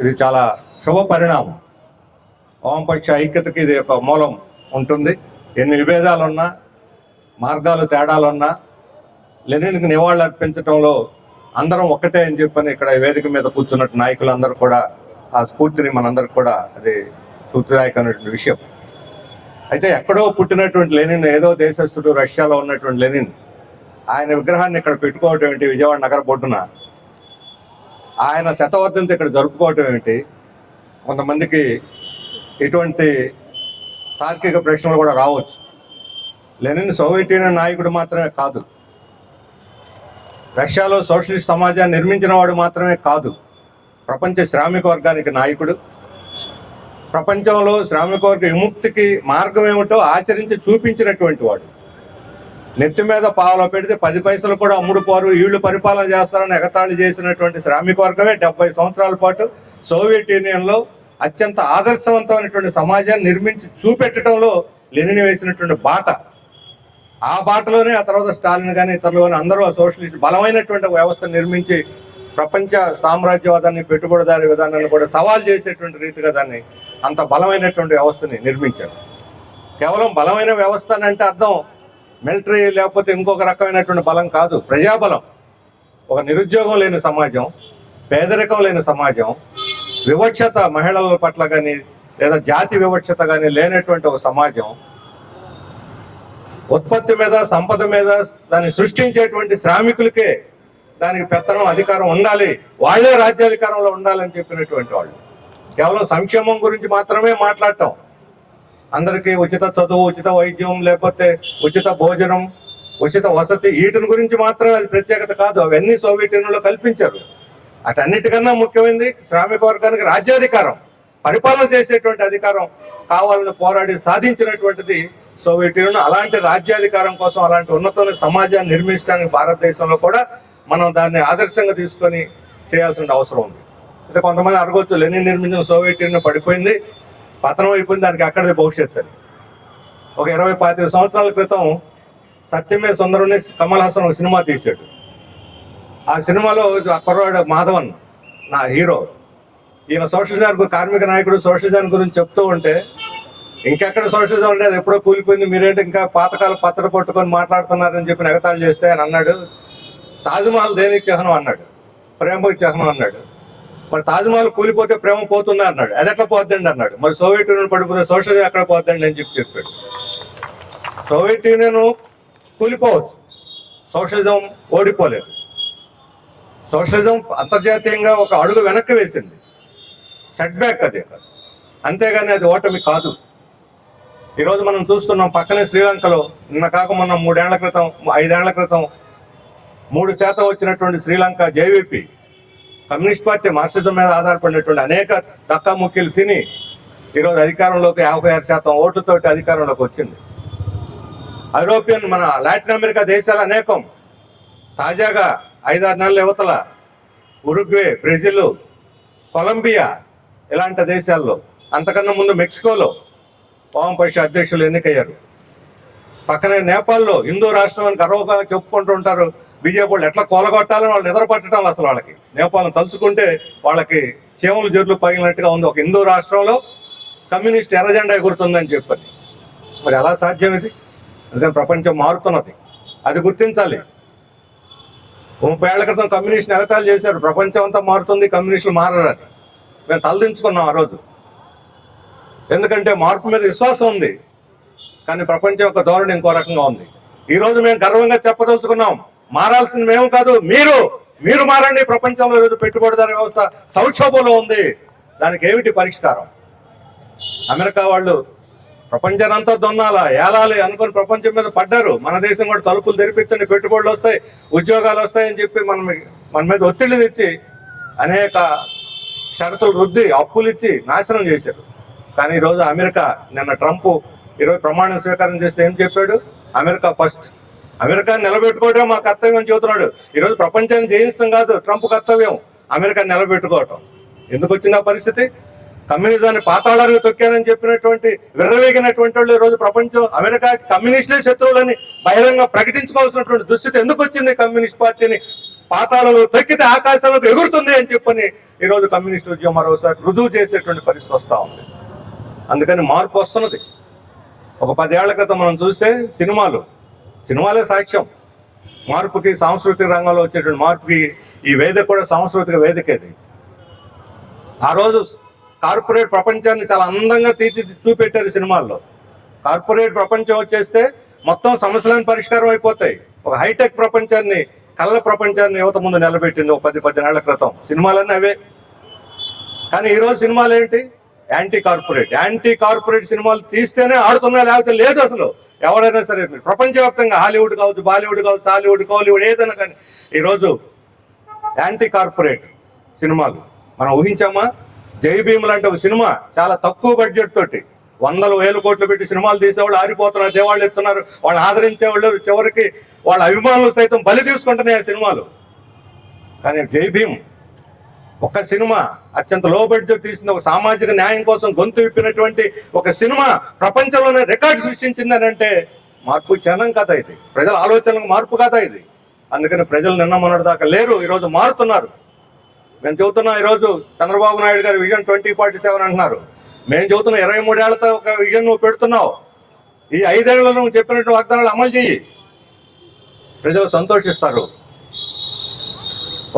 ఇది చాలా శుభ పరిణామం. వామపక్ష ఐక్యతకి ఇది ఒక మూలం ఉంటుంది. ఎన్ని విభేదాలున్నా మార్గాలు తేడాలున్నా లెనిన్కి నివాళులు అర్పించడంలో అందరం ఒక్కటే అని చెప్పని ఇక్కడ వేదిక మీద కూర్చున్నట్టు నాయకులందరూ కూడా ఆ స్ఫూర్తిని మనందరికి కూడా అది స్ఫూర్తిదాయకమైనటువంటి విషయం. అయితే ఎక్కడో పుట్టినటువంటి లెనిన్ ఏదో దేశస్థుడు రష్యాలో ఉన్నటువంటి లెనిన్ ఆయన విగ్రహాన్ని ఇక్కడ పెట్టుకోవటం విజయవాడ నగర బొడ్డున ఆయన శతవర్ధంతి ఇక్కడ జరుపుకోవటం ఏమిటి కొంతమందికి ఎటువంటి తార్కిక ప్రశ్నలు కూడా రావచ్చు. లెనిన్ సోవియట్ యూనియన్ నాయకుడు మాత్రమే కాదు. రష్యాలో సోషలిస్ట్ సమాజాన్ని నిర్మించిన వాడు మాత్రమే కాదు. ప్రపంచ శ్రామిక వర్గానికి నాయకుడు. ప్రపంచంలో శ్రామిక వర్గ విముక్తికి మార్గం ఏమిటో ఆచరించి చూపించినటువంటి వాడు. నెత్తి మీద పావలో పెడితే పది పైసలు కూడా అమ్ముడు పోరు వీళ్ళు పరిపాలన చేస్తారని ఎగతాళి చేసినటువంటి శ్రామిక వర్గమే డెబ్బై సంవత్సరాల పాటు సోవియట్ యూనియన్లో అత్యంత ఆదర్శవంతమైనటువంటి సమాజాన్ని నిర్మించి చూపెట్టడంలో లెనిని వేసినటువంటి బాట. ఆ బాటలోనే ఆ తర్వాత స్టాలిన్ కానీ ఇతరులు కానీ అందరూ ఆ సోషలిస్ట్ బలమైనటువంటి వ్యవస్థ నిర్మించి ప్రపంచ సామ్రాజ్యవాదాన్ని పెట్టుబడిదారి విధానాన్ని కూడా సవాల్ చేసేటువంటి రీతిగా దాన్ని అంత బలమైనటువంటి వ్యవస్థని నిర్మించారు. కేవలం బలమైన వ్యవస్థ అంటే అర్థం మిలిటరీ లేకపోతే ఇంకొక రకమైనటువంటి బలం కాదు. ప్రజాబలం. ఒక నిరుద్యోగం లేని సమాజం పేదరికం లేని సమాజం వివక్షత మహిళల పట్ల కానీ లేదా జాతి వివక్షత కానీ లేనటువంటి ఒక సమాజం ఉత్పత్తి మీద సంపద మీద దాన్ని సృష్టించేటువంటి శ్రామికులకే దానికి పెత్తనం అధికారం ఉండాలి. వాళ్ళే రాజ్యాధికారంలో ఉండాలని చెప్పినటువంటి వాళ్ళు. కేవలం సంక్షేమం గురించి మాత్రమే మాట్లాడటం. అందరికీ ఉచిత చదువు ఉచిత వైద్యం లేకపోతే ఉచిత భోజనం ఉచిత వసతి వీటిని గురించి మాత్రమే అది ప్రత్యేకత కాదు. అవన్నీ సోవియట్ యూనియన్లో కల్పించారు. అటన్నిటికన్నా ముఖ్యమైనది శ్రామిక వర్గానికి రాజ్యాధికారం. పరిపాలన చేసేటువంటి అధికారం కావాలని పోరాడి సాధించినటువంటిది సోవియట్ యూనియన్. అలాంటి రాజ్యాధికారం కోసం అలాంటి ఉన్నతమైన సమాజాన్ని నిర్మించడానికి భారతదేశంలో కూడా మనం దాన్ని ఆదర్శంగా తీసుకొని చేయాల్సిన అవసరం ఉంది. అయితే కొంతమంది అడగవచ్చు లెనిన్ నిర్మించిన సోవియట్ యూనియన్ పడిపోయింది. పతనం అయిపోయింది దానికి అక్కడే భవిష్యత్తు అని. ఒక ఇరవై పాతిక సంవత్సరాల క్రితం సత్యమే సుందరుని కమల్ హాసన్ ఒక సినిమా తీశాడు. ఆ సినిమాలో కుర్రాడు మాధవన్ నా హీరో. ఈయన సోషలిజం కార్మిక నాయకుడు సోషలిజం గురించి చెప్తూ ఉంటే ఇంకెక్కడ సోషలిజం ఉండేది ఎప్పుడో కూలిపోయింది మీరేంటి ఇంకా పాతకాల పత్ర పట్టుకొని మాట్లాడుతున్నారని చెప్పి ఎగతాళి చేస్తే అని అన్నాడు. తాజ్మహల్ దేనికి చిహ్నం అన్నాడు. ప్రేమకు చిహ్నం అన్నాడు. మరి తాజ్మహల్ కూలిపోతే ప్రేమ పోతుందా అన్నాడు. అది ఎట్లా పోద్దండి అన్నాడు. మరి సోవియట్ యూనియన్ పడిపోతే సోషలిజం ఎక్కడ పోద్దండి అని చెప్పి చెప్పాడు. సోవియట్ యూనియన్ కూలిపోవచ్చు. సోషలిజం ఓడిపోలేదు. సోషలిజం అంతర్జాతీయంగా ఒక అడుగు వెనక్కి వేసింది. సెట్ బ్యాక్ అది అంతేగాని అది ఓటమి కాదు. ఈరోజు మనం చూస్తున్నాం పక్కనే శ్రీలంకలో నిన్న కాక మొన్న మూడేళ్ళ క్రితం ఐదేళ్ళ క్రితం మూడు శాతం వచ్చినటువంటి Sri Lanka JVP communist party Marxism మీద ఆధారపడినటువంటి అనేక దక్కాముక్కీలు తిని ఈరోజు అధికారంలోకి యాభై ఆరు శాతం ఓట్లతోటి అధికారంలోకి వచ్చింది. ఐరోపియన్ మన లాటిన్ అమెరికా దేశాలు అనేకం. తాజాగా ఐదారు నెలల యువతల ఉరుగ్వే బ్రెజిల్ కొలంబియా ఇలాంటి దేశాల్లో అంతకన్నా ముందు మెక్సికోలో వామపక్ష అధ్యక్షులు ఎన్నికయ్యారు. పక్కనే నేపాల్లో హిందూ రాష్ట్రం అని గర్వంగా చెప్పుకుంటూ ఉంటారు. బీజేపీ వాళ్ళు ఎట్లా కోలగొట్టాలని వాళ్ళు నిద్రపట్టడం అసలు వాళ్ళకి. నేపాల్ తలుచుకుంటే వాళ్ళకి చేమలు జొర్లు పగిలినట్టుగా ఉంది. ఒక హిందూ రాష్ట్రంలో కమ్యూనిస్ట్ ఎర్రజెండా ఎగురుతుందని చెప్పని. మరి ఎలా సాధ్యం ఇది అందుకని ప్రపంచం మారుతున్నది. అది గుర్తించాలి. ముప్పై ఏళ్ళ క్రితం కమ్యూనిస్ట్ ఎగతాలు చేశారు. ప్రపంచం అంతా మారుతుంది కమ్యూనిస్టులు మారని మేము తలదించుకున్నాం ఆ రోజు. ఎందుకంటే మార్పు మీద విశ్వాసం ఉంది. కానీ ప్రపంచం యొక్క ధోరణి ఇంకో రకంగా ఉంది. ఈరోజు మేము గర్వంగా చెప్పదలుచుకున్నాం. మారాల్సింది మేము కాదు మీరు మీరు మారండి ప్రపంచంలో ఈరోజు పెట్టుబడిదారు వ్యవస్థ సంక్షోభంలో ఉంది. దానికి ఏమిటి పరిష్కారం? అమెరికా వాళ్ళు ప్రపంచానంతా దొన్నాలా ఏలాలి అనుకుని ప్రపంచం మీద పడ్డారు. మన దేశం కూడా తలుపులు తెరిపించండి పెట్టుబడులు వస్తాయి ఉద్యోగాలు వస్తాయని చెప్పి మన మీ- మన మీద ఒత్తిడి తెచ్చి అనేక షరతులు రుద్ది అప్పులు ఇచ్చి నాశనం చేశారు. కానీ ఈరోజు అమెరికా నిన్న ట్రంప్ ఈరోజు ప్రమాణ స్వీకారం చేస్తే ఏం చెప్పాడు? అమెరికా ఫస్ట్ అమెరికాని నిలబెట్టుకోవడం మా కర్తవ్యం చెబుతున్నాడు. ఈరోజు ప్రపంచాన్ని జయించడం కాదు ట్రంప్ కర్తవ్యం. అమెరికాని నిలబెట్టుకోవటం. ఎందుకు వచ్చిన పరిస్థితి? కమ్యూనిజాన్ని పాతాళానికి తొక్కానని చెప్పినటువంటి విర్రవేగినటువంటి వాళ్ళు ఈరోజు ప్రపంచం అమెరికా కమ్యూనిస్టులే శత్రువులని బహిరంగ ప్రకటించుకోవాల్సినటువంటి దుస్థితి ఎందుకు వచ్చింది కమ్యూనిస్ట్ పార్టీని? పాతాళంలో తొక్కితే ఆకాశంలోకి ఎగురుతుంది అని చెప్పని ఈరోజు కమ్యూనిస్ట్ ఉద్యమం మరోసారి రుజువు చేసేటువంటి పరిస్థితి వస్తూ ఉంది. అందుకని మార్పు వస్తున్నది. ఒక పదేళ్ళ క్రితం మనం చూస్తే సినిమాలు సినిమాలే సాక్ష్యం. మార్పుకి సాంస్కృతిక రంగంలో వచ్చేటువంటి మార్పుకి ఈ వేదిక కూడా సాంస్కృతిక వేదికది. ఆ రోజు కార్పొరేట్ ప్రపంచాన్ని చాలా అందంగా తీర్చి చూపెట్టారు సినిమాల్లో. కార్పొరేట్ ప్రపంచం వచ్చేస్తే మొత్తం సమస్యలను పరిష్కారం అయిపోతాయి. ఒక హైటెక్ ప్రపంచాన్ని కళ్ళ ప్రపంచాన్ని యువత ముందు నిలబెట్టింది ఒక పది పదిహేనేళ్ళ క్రితం. సినిమాలన్నీ అవే. కానీ ఈరోజు సినిమాలు ఏంటి యాంటీ కార్పొరేట్. యాంటీ కార్పొరేట్ సినిమాలు తీస్తేనే ఆడుతున్నా లేకపోతే లేదు అసలు. ఎవరైనా సరే ప్రపంచవ్యాప్తంగా హాలీవుడ్ కావచ్చు బాలీవుడ్ కావచ్చు టాలీవుడ్ కోలీవుడ్ ఏదైనా కానీ ఈరోజు యాంటీ కార్పొరేట్ సినిమాలు. మనం ఊహించామా? జై భీమ్ లాంటి ఒక సినిమా చాలా తక్కువ బడ్జెట్ తోటి. వందల వేల కోట్లు పెట్టి సినిమాలు తీసేవాళ్ళు ఆరిపోతున్నారు దేవాళ్ళు ఎత్తున్నారు వాళ్ళు ఆదరించే వాళ్ళు చివరికి వాళ్ళ అభిమానులు సైతం బలి తీసుకుంటున్నాయి ఆ సినిమాలు. కానీ జై భీమ్ ఒక సినిమా అత్యంత లో బడ్జెట్ తీసింది ఒక సామాజిక న్యాయం కోసం గొంతు విప్పినటువంటి ఒక సినిమా ప్రపంచంలోనే రికార్డు సృష్టించిందని అంటే మార్పు చనం కథ ఇది. ప్రజల ఆలోచనకు మార్పు కథ ఇది. అందుకని ప్రజలు నిన్న మొన్నటి దాకా లేరు ఈరోజు మారుతున్నారు. మేము చెబుతున్నాం ఈరోజు చంద్రబాబు నాయుడు గారి విజన్ ట్వంటీ ఫార్టీ సెవెన్ అంటున్నారు. మేము చెబుతున్న ఇరవై మూడేళ్ళతో ఒక విజన్ నువ్వు పెడుతున్నావు. ఈ ఐదేళ్ళలో నువ్వు చెప్పినట్టు వాగ్దానాలు అమలు చెయ్యి. ప్రజలు సంతోషిస్తారు.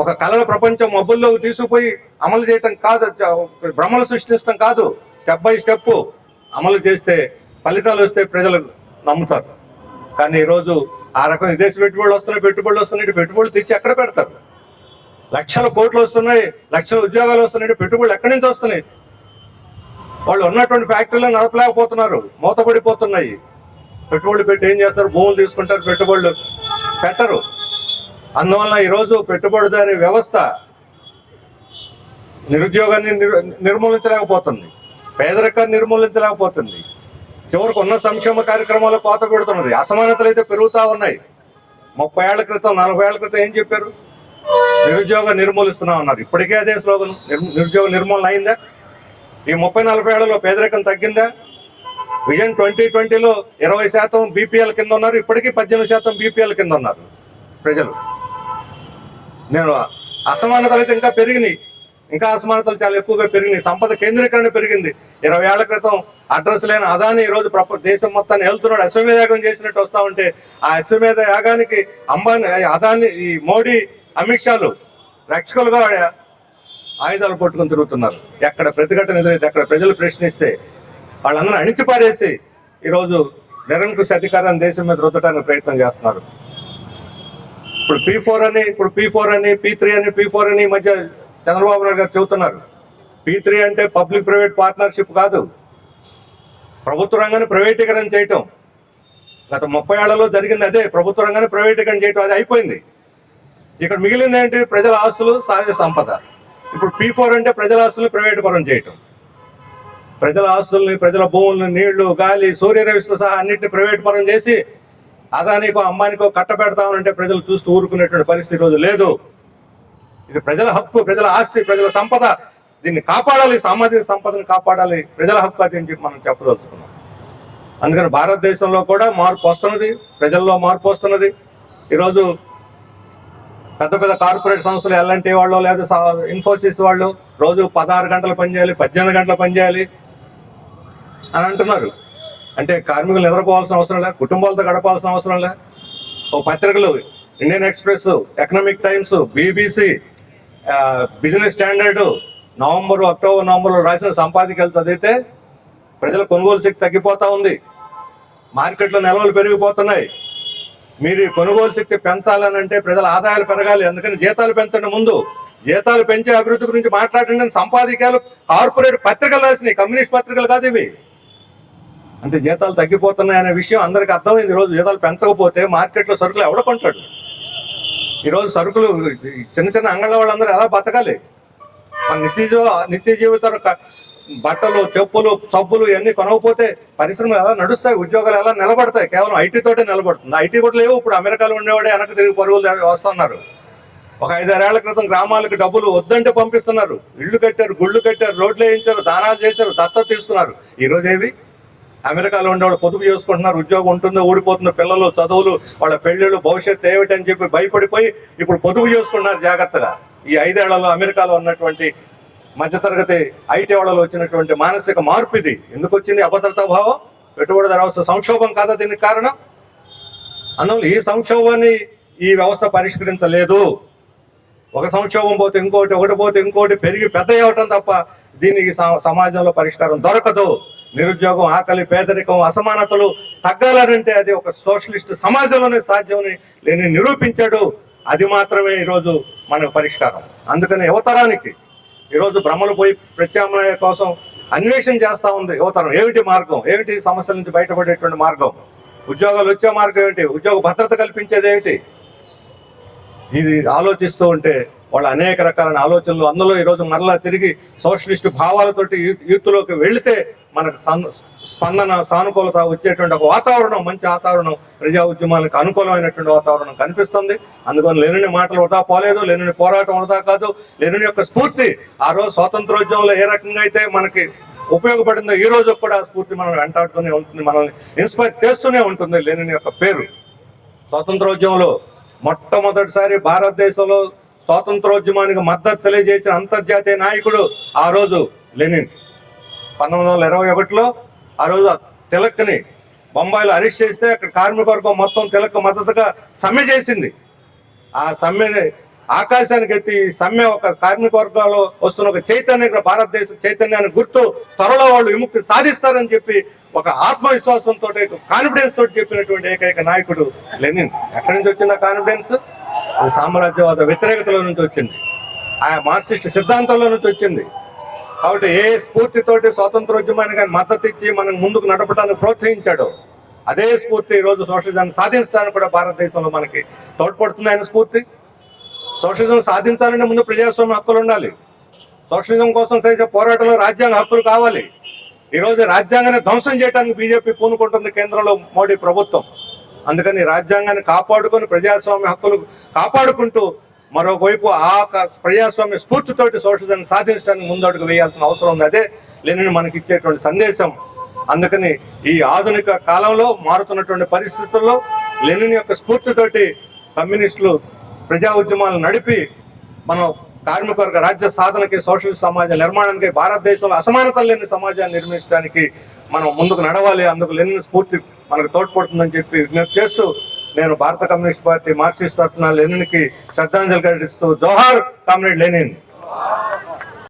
ఒక కళల ప్రపంచం మబ్బుల్లోకి తీసుకుపోయి అమలు చేయటం కాదు భ్రమలు సృష్టించడం కాదు. స్టెప్ బై స్టెప్ అమలు చేస్తే ఫలితాలు వస్తే ప్రజలు నమ్ముతారు. కానీ ఈరోజు ఆ రకం విదేశీ పెట్టుబడులు వస్తున్నాయి పెట్టుబడులు వస్తున్నాయి పెట్టుబడులు తెచ్చి ఎక్కడ పెడతారు? లక్షల కోట్లు వస్తున్నాయి లక్షల ఉద్యోగాలు వస్తున్నాయి పెట్టుబడులు ఎక్కడి నుంచి వస్తున్నాయి? వాళ్ళు ఉన్నటువంటి ఫ్యాక్టరీలు నడపలేకపోతున్నారు మూతపడిపోతున్నాయి. పెట్టుబడులు పెట్టి ఏం చేస్తారు? భూములు తీసుకుంటారు పెట్టుబడులు పెట్టరు. అందువలన ఈరోజు పెట్టుబడిదారి వ్యవస్థ నిరుద్యోగాన్ని నిర్- నిర్మూలించలేకపోతుంది. పేదరికాన్ని నిర్మూలించలేకపోతుంది. చివరికి ఉన్న సంక్షేమ కార్యక్రమాలు కోత పెడుతున్నది అసమానతలు అయితే పెరుగుతూ ఉన్నాయి. ముప్పై ఏళ్ళ క్రితం నలభై ఏళ్ళ క్రితం ఏం చెప్పారు? నిరుద్యోగ నిర్మూలిస్తున్నా ఉన్నారు. ఇప్పటికే అదే స్లోగన్. నిరుద్యోగ నిర్మూలన అయిందా? ఈ ముప్పై నలభై ఏళ్ళలో పేదరికం తగ్గిందా? విజన్ ట్వంటీ ట్వంటీలో ఇరవై శాతం బీపీఎల్ కింద ఉన్నారు. ఇప్పటికీ పద్దెనిమిది శాతం బీపీఎల్ కింద ఉన్నారు. ప్రజలు. నేను అసమానతలు అయితే ఇంకా పెరిగినాయి. ఇంకా అసమానతలు చాలా ఎక్కువగా పెరిగినాయి. సంపద కేంద్రీకరణ పెరిగింది. ఇరవై ఏళ్ళ క్రితం అడ్రస్ లేని అదాని ఈ రోజు ప్రప దేశం మొత్తాన్ని వెళ్తున్నాడు అశ్వమేధ యాగం చేసినట్టు వస్తా ఉంటే ఆ అశ్వమేధ యాగానికి అంబానీ అదాని ఈ మోడీ అమిత్ షాలు రక్షకులుగా ఆయుధాలు పట్టుకొని తిరుగుతున్నారు. ఎక్కడ ప్రతిఘటన ఎదురైతే అక్కడ ప్రజలు ప్రశ్నిస్తే వాళ్ళందరూ అణిచిపారేసి ఈరోజు నిరంకుశ అధికారాన్ని దేశం మీద రుద్దడానికి ప్రయత్నం చేస్తున్నారు. ఇప్పుడు పీ ఫోర్ అని ఇప్పుడు పీ ఫోర్ అని పీ త్రీ అని పీ ఫోర్ అని మధ్య చంద్రబాబు నాయుడు గారు చెబుతున్నారు. పీ త్రీ అంటే పబ్లిక్ ప్రైవేట్ పార్ట్నర్షిప్ కాదు. ప్రభుత్వ రంగాన్ని ప్రైవేటీకరణ చేయటం. గత ముప్పై ఏళ్ళలో జరిగింది అదే. ప్రభుత్వ రంగాన్ని ప్రైవేటీకరణ చేయటం అది అయిపోయింది. ఇక్కడ మిగిలింది ఏంటి? ప్రజల ఆస్తులు సహజ సంపద. ఇప్పుడు పీ ఫోర్ అంటే ప్రజల ఆస్తులు ప్రైవేట్ చేయటం. ప్రజల ఆస్తుల్ని ప్రజల భూముల్ని నీళ్ళు గాలి సూర్యరవితో సహా అన్నింటిని ప్రైవేట్ పరం చేసి అదానికో అమ్మానికో కట్టబెడతామనంటే ప్రజలు చూస్తూ ఊరుకునేటువంటి పరిస్థితి రోజు లేదు. ఇది ప్రజల హక్కు ప్రజల ఆస్తి ప్రజల సంపద. దీన్ని కాపాడాలి సామాజిక సంపదను కాపాడాలి. ప్రజల హక్కు అది అని చెప్పి మనం చెప్పదలుచుకున్నాం. అందుకని భారతదేశంలో కూడా మార్పు వస్తున్నది ప్రజల్లో మార్పు వస్తున్నది. ఈరోజు పెద్ద పెద్ద కార్పొరేట్ సంస్థలు ఎల్ఎన్టీ వాళ్ళు లేదా ఇన్ఫోసిస్ వాళ్ళు రోజు పదహారు గంటలు పనిచేయాలి పద్దెనిమిది గంటలు పనిచేయాలి అని అంటున్నారు. అంటే కార్మికులు నిద్రపోవాల్సిన అవసరం లే కుటుంబాలతో గడపాల్సిన అవసరం లే. ఓ పత్రికలు Indian Express Economic Times BBC Business Standard November October నవంబర్లో రాసిన సంపాదికలు చదివితే ప్రజల కొనుగోలు శక్తి తగ్గిపోతూ ఉంది. మార్కెట్లో నిల్వలు పెరిగిపోతున్నాయి. మీరు కొనుగోలు శక్తి పెంచాలని అంటే ప్రజల ఆదాయాలు పెరగాలి. అందుకని జీతాలు పెంచండి ముందు. జీతాలు పెంచే అభివృద్ధి గురించి మాట్లాడండి సంపాదికాలు కార్పొరేట్ పత్రికలు రాసినాయి. కమ్యూనిస్ట్ పత్రికలు కాదు ఇవి. అంటే జీతాలు తగ్గిపోతున్నాయి అనే విషయం అందరికీ అర్థమైంది. ఈరోజు జీతాలు పెంచకపోతే మార్కెట్లో సరుకులు ఎవడ కొంటాడు? ఈరోజు సరుకులు చిన్న చిన్న అంగళ్ళ వాళ్ళందరూ ఎలా బతకాలి? మన నిత్య నిత్య జీవితం బట్టలు చెప్పులు సబ్బులు ఇవన్నీ కొనకపోతే పరిశ్రమలు ఎలా నడుస్తాయి? ఉద్యోగాలు ఎలా నిలబడతాయి? కేవలం ఐటీ తోటే నిలబడుతుంది. ఐటీ కూడా లేవు. ఇప్పుడు అమెరికాలో ఉండేవాడే వెనక తిరిగి పరుగులు వస్తున్నారు. ఒక ఐదారేళ్ళ క్రితం గ్రామాలకు డబ్బులు వద్దంటే పంపిస్తున్నారు. ఇళ్ళు కట్టారు గుళ్ళు కట్టారు రోడ్లు వేయించారు దానాలు చేశారు దత్తత తీసుకున్నారు. ఈరోజు ఏవి? అమెరికాలో ఉండే వాళ్ళు పొదుపు చేసుకుంటున్నారు ఉద్యోగం ఉంటుందో ఊడిపోతుందో పిల్లలు చదువులు వాళ్ళ పెళ్ళిళ్ళు భవిష్యత్తు ఏమిటి అని చెప్పి భయపడిపోయి ఇప్పుడు పొదుపు చేసుకుంటున్నారు జాగ్రత్తగా. ఈ ఐదేళ్ళలో అమెరికాలో ఉన్నటువంటి మధ్యతరగతి ఐటీ వాళ్ళలో వచ్చినటువంటి మానసిక మార్పు ఇది. ఎందుకు వచ్చింది? అభద్రతా భావం పెట్టుబడి వ్యవస్థ సంక్షోభం కాదా దీనికి కారణం? అందువల్ల ఈ సంక్షోభాన్ని ఈ వ్యవస్థ పరిష్కరించలేదు. ఒక సంక్షోభం పోతే ఇంకోటి ఒకటి పోతే ఇంకోటి పెరిగి పెద్ద అవటం తప్ప దీనికి సమాజంలో పరిష్కారం దొరకదు. నిరుద్యోగం ఆకలి పేదరికం అసమానతలు తగ్గాలనంటే అది ఒక సోషలిస్ట్ సమాజంలోనే సాధ్యమని లేని నిరూపించాడు. అది మాత్రమే ఈరోజు మనకు పరిష్కారం. అందుకని యువతరానికి ఈరోజు భ్రమలు పోయి ప్రత్యామ్నాయ కోసం అన్వేషణ చేస్తా ఉంది యువతరం. ఏమిటి మార్గం? ఏమిటి సమస్యల నుంచి బయటపడేటువంటి మార్గం? ఉద్యోగాలు వచ్చే మార్గం ఏమిటి ఉద్యోగ భద్రత కల్పించేది ఏమిటి ఇది ఆలోచిస్తూ ఉంటే వాళ్ళు అనేక రకాలైన ఆలోచనలు అందులో ఈరోజు మరలా తిరిగి సోషలిస్ట్ భావాలతోటి యూత్లోకి వెళితే మనకు స్పందన సానుకూలత వచ్చేటువంటి ఒక వాతావరణం మంచి వాతావరణం ప్రజా ఉద్యమాలకు అనుకూలమైనటువంటి వాతావరణం కనిపిస్తుంది. అందుకని లెనిని మాటలు వృధా పోలేదు లెనిని పోరాటం వృధా కాదు. లేని యొక్క స్ఫూర్తి ఆ రోజు స్వాతంత్రోద్యమంలో ఏ రకంగా అయితే మనకి ఉపయోగపడిందో ఈ రోజు కూడా ఆ స్ఫూర్తి మనం వెంటాడుతూనే ఉంటుంది మనల్ని ఇన్స్పైర్ చేస్తూనే ఉంటుంది లెనిన్ యొక్క పేరు. స్వాతంత్రోద్యమంలో మొట్టమొదటిసారి భారతదేశంలో స్వాతంత్రోద్యమానికి మద్దతు తెలియజేసిన అంతర్జాతీయ నాయకుడు ఆ రోజు లెనిన్. పంతొమ్మిది వందల ఇరవై ఒకటిలో ఆ రోజు తిలక్ని బొంబాయిలో అరెస్ట్ చేస్తే అక్కడ కార్మిక వర్గం మొత్తం తిలక్ మద్దతుగా సమ్మె చేసింది. ఆ సమ్మె ఆకాశానికి ఎత్తి ఈ సమ్మె ఒక కార్మిక వర్గాల్లో వస్తున్న ఒక చైతన్య భారతదేశ చైతన్యాన్ని గుర్తు త్వరలో వాళ్ళు విముక్తి సాధిస్తారని చెప్పి ఒక ఆత్మవిశ్వాసంతో కాన్ఫిడెన్స్ తోటి చెప్పినటువంటి ఏకైక నాయకుడు లెనిన్. ఎక్కడి నుంచి వచ్చిన కాన్ఫిడెన్స్ అది సామ్రాజ్యవాద వ్యతిరేకతలో నుంచి వచ్చింది. ఆ మార్క్సిస్ట్ సిద్ధాంతంలో నుంచి వచ్చింది. కాబట్టి ఏ స్ఫూర్తితోటి స్వాతంత్రోద్యమానికి ఆయన మద్దతు ఇచ్చి మనం ముందుకు నడపడానికి ప్రోత్సహించాడు అదే స్ఫూర్తి ఈరోజు సోషలిజాన్ని సాధించడానికి కూడా భారతదేశంలో మనకి తోడ్పడుతుంది ఆయన స్ఫూర్తి. సోషలిజం సాధించాలంటే ముందు ప్రజాస్వామ్య హక్కులు ఉండాలి. సోషలిజం కోసం చేసే పోరాటంలో రాజ్యాంగ హక్కులు కావాలి. ఈరోజు రాజ్యాంగాన్ని ధ్వంసం చేయడానికి బీజేపీ పూనుకుంటుంది కేంద్రంలో మోడీ ప్రభుత్వం. అందుకని రాజ్యాంగాన్ని కాపాడుకొని ప్రజాస్వామ్య హక్కులు కాపాడుకుంటూ మరోవైపు ఆ ప్రజాస్వామ్య స్ఫూర్తితోటి సోషలిజం సాధించడానికి ముందడుగు వేయాల్సిన అవసరం ఉంది. అదే లెనిన్ మనకి ఇచ్చేటువంటి సందేశం. అందుకని ఈ ఆధునిక కాలంలో మారుతున్నటువంటి పరిస్థితుల్లో లెనిన్ యొక్క స్ఫూర్తితోటి కమ్యూనిస్టులు ప్రజా ఉద్యమాలు నడిపి మనం కార్మిక వర్గ రాజ్య సాధనకి సోషలిస్ట్ సమాజ నిర్మాణానికి భారతదేశంలో అసమానతలు లేని సమాజాన్ని నిర్మించడానికి మనం ముందుకు నడవాలి. అందుకు లెనిన్ స్ఫూర్తి మనకు తోడ్పడుతుందని చెప్పి విజ్ఞప్తి చేస్తూ నేను భారత కమ్యూనిస్ట్ పార్టీ మార్క్సిస్ట్ తరఫున లెనిన్కి శ్రద్ధాంజలి ఘటిస్తూ జోహార్ కామ్రేడ్ లెనిన్.